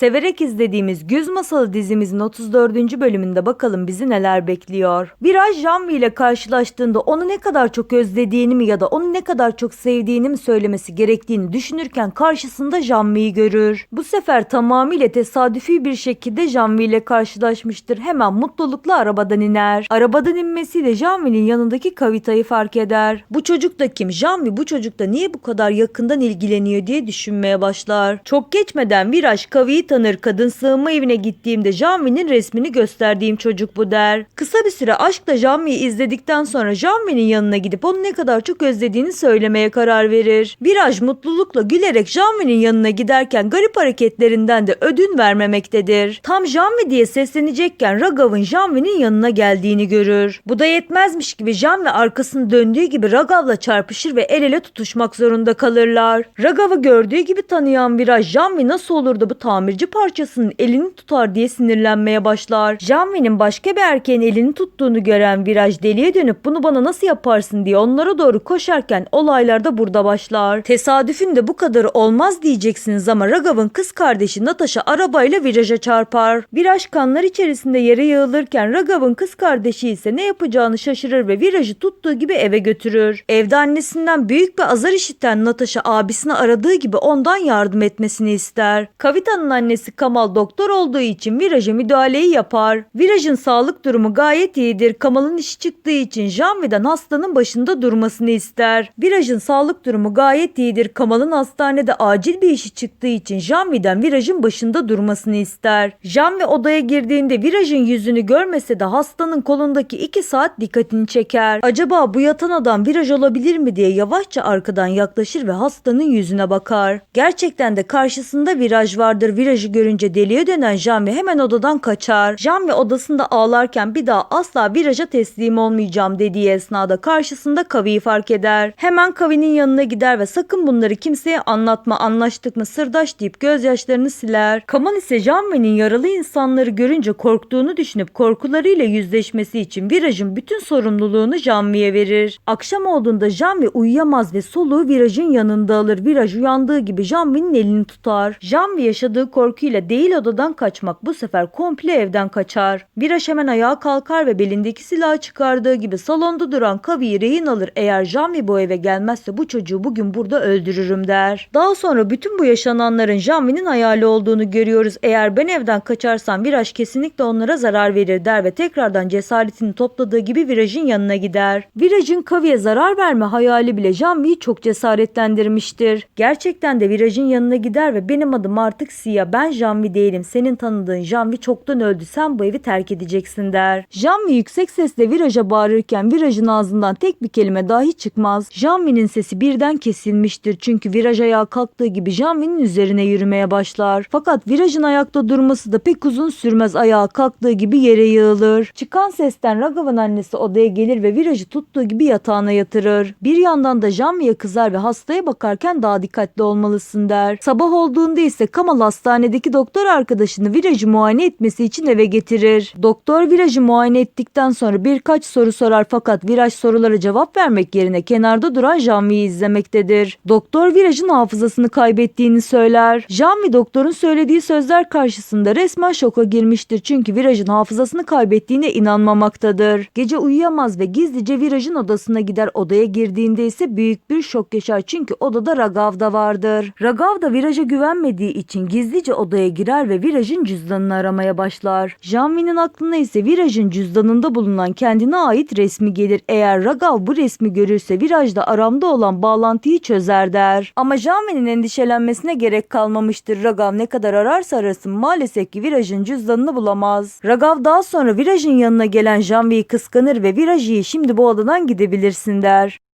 Severek izlediğimiz Güz Masalı dizimizin 34. bölümünde bakalım bizi neler bekliyor. Viraj Janvi ile karşılaştığında onu ne kadar çok özlediğini mi ya da onu ne kadar çok sevdiğini mi söylemesi gerektiğini düşünürken karşısında Janvi'yi görür. Bu sefer tamamıyla tesadüfi bir şekilde Janvi ile karşılaşmıştır. Hemen mutlulukla arabadan iner. Arabadan inmesiyle Janvi'nin yanındaki Kavita'yı fark eder. Bu çocuk da kim? Janvi bu çocukla niye bu kadar yakından ilgileniyor diye düşünmeye başlar. Çok geçmeden Viraj Kavi'yi tanır. Kadın sığınma evine gittiğimde Janvi'nin resmini gösterdiğim çocuk bu der. Kısa bir süre aşkla Janvi'yi izledikten sonra Janvi'nin yanına gidip onu ne kadar çok özlediğini söylemeye karar verir. Viraj mutlulukla gülerek Janvi'nin yanına giderken garip hareketlerinden de ödün vermemektedir. Tam Janvi diye seslenecekken Ragav'ın Janvi'nin yanına geldiğini görür. Bu da yetmezmiş gibi Janvi arkasını döndüğü gibi Ragav'la çarpışır ve el ele tutuşmak zorunda kalırlar. Ragav'ı gördüğü gibi tanıyan Viraj Janvi nasıl olur da bu tamirci parçasının elini tutar diye sinirlenmeye başlar. Janvi'nin başka bir erkeğin elini tuttuğunu gören Viraj deliye dönüp bunu bana nasıl yaparsın diye onlara doğru koşarken olaylar da burada başlar. Tesadüfün de bu kadarı olmaz diyeceksiniz ama Ragav'ın kız kardeşi Natasha arabayla viraja çarpar. Viraj kanlar içerisinde yere yığılırken Ragav'ın kız kardeşi ise ne yapacağını şaşırır ve virajı tuttuğu gibi eve götürür. Evde annesinden büyük bir azar işiten Natasha abisini aradığı gibi ondan yardım etmesini ister. Kavita'nın annesi Kamal doktor olduğu için viraja müdahaleyi yapar. Virajın sağlık durumu gayet iyidir. Kamal'ın işi çıktığı için Janvi'den hastanın başında durmasını ister. Virajın sağlık durumu gayet iyidir. Kamal'ın hastanede acil bir işi çıktığı için Janvi'den virajın başında durmasını ister. Janvi odaya girdiğinde virajın yüzünü görmese de hastanın kolundaki iki saat dikkatini çeker. Acaba bu yatan adam viraj olabilir mi diye yavaşça arkadan yaklaşır ve hastanın yüzüne bakar. Gerçekten de karşısında viraj vardır. Virajı görünce deliye dönen Janvi hemen odadan kaçar. Janvi odasında ağlarken bir daha asla viraja teslim olmayacağım dediği esnada karşısında Kavi'yi fark eder. Hemen Kavi'nin yanına gider ve sakın bunları kimseye anlatma anlaştık mı sırdaş deyip gözyaşlarını siler. Kamal ise Janvi'nin yaralı insanları görünce korktuğunu düşünüp korkularıyla yüzleşmesi için virajın bütün sorumluluğunu Janvi'ye verir. Akşam olduğunda Janvi uyuyamaz ve soluğu virajın yanında alır. Viraj uyandığı gibi Janvi'nin elini tutar. Janvi yaşadığı korkuyla değil odadan kaçmak bu sefer komple evden kaçar. Viraj hemen ayağa kalkar ve belindeki silahı çıkardığı gibi salonda duran Kavi'yi rehin alır. Eğer Janvi bu eve gelmezse bu çocuğu bugün burada öldürürüm der. Daha sonra bütün bu yaşananların Janvi'nin hayali olduğunu görüyoruz. Eğer ben evden kaçarsam Viraj kesinlikle onlara zarar verir der ve tekrardan cesaretini topladığı gibi Viraj'ın yanına gider. Viraj'ın Kavi'ye zarar verme hayali bile Janvi'yi çok cesaretlendirmiştir. Gerçekten de Viraj'ın yanına gider ve benim adım artık Ben Janvi değilim. Senin tanıdığın Janvi çoktan öldü. Sen bu evi terk edeceksin der. Janvi yüksek sesle Viraj'a bağırırken Viraj'ın ağzından tek bir kelime dahi çıkmaz. Janvi'nin sesi birden kesilmiştir. Çünkü Viraj ayağa kalktığı gibi Janvi'nin üzerine yürümeye başlar. Fakat Viraj'ın ayakta durması da pek uzun sürmez. Ayağa kalktığı gibi yere yığılır. Çıkan sesten Ragav'ın annesi odaya gelir ve Viraj'ı tuttuğu gibi yatağına yatırır. Bir yandan da Janvi'ye kızar ve hastaya bakarken daha dikkatli olmalısın der. Sabah olduğunda ise Kamal hastanedeki doktor arkadaşını Viraj'ı muayene etmesi için eve getirir. Doktor Viraj'ı muayene ettikten sonra birkaç soru sorar fakat Viraj sorulara cevap vermek yerine kenarda duran Janvi'yi izlemektedir. Doktor Viraj'ın hafızasını kaybettiğini söyler. Janvi doktorun söylediği sözler karşısında resmen şoka girmiştir çünkü Viraj'ın hafızasını kaybettiğine inanmamaktadır. Gece uyuyamaz ve gizlice Viraj'ın odasına gider. Odaya girdiğinde ise büyük bir şok yaşar çünkü odada Ragav da vardır. Ragav da Viraj'a güvenmediği için gizlice odaya girer ve Viraj'ın cüzdanını aramaya başlar. Janvi'nin aklına ise Viraj'ın cüzdanında bulunan kendine ait resmi gelir. Eğer Ragav bu resmi görürse Viraj'da aramda olan bağlantıyı çözer der. Ama Janvi'nin endişelenmesine gerek kalmamıştır. Ragav ne kadar ararsa arasın maalesef ki Viraj'ın cüzdanını bulamaz. Ragav daha sonra Viraj'ın yanına gelen Janvi'yi kıskanır ve Viraj'ı şimdi bu odadan gidebilirsin der.